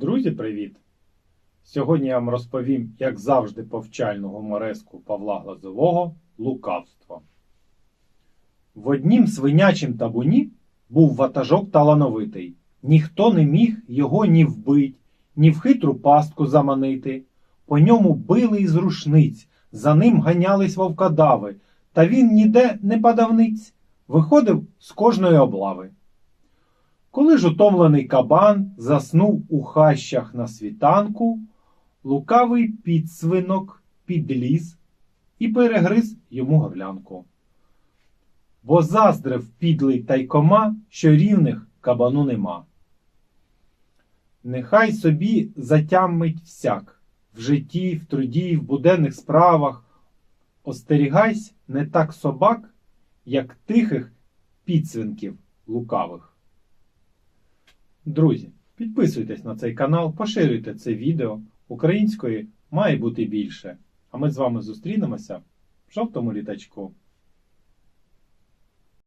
Друзі, привіт! Сьогодні я вам розповім, як завжди, повчальну гумореску Павла Глазового Лукавство. В однім свинячім табуні був ватажок талановитий. Ніхто не міг його ні вбить, ні в хитру пастку заманити. По ньому били із рушниць, за ним ганялись вовкодави, та він ніде не падавниць, виходив з кожної облави. Коли ж утомлений кабан заснув у хащах на світанку, лукавий підсвинок підліз і перегриз йому горлянку. Бо заздрив підлий тайкома, що рівних кабану нема. Нехай собі затямить всяк в житті, в труді, в буденних справах. Остерігайсь не так собак, як тихих підсвинків лукавих. Друзі, підписуйтесь на цей канал, поширюйте це відео. Української має бути більше. А ми з вами зустрінемося в жовтому літачку.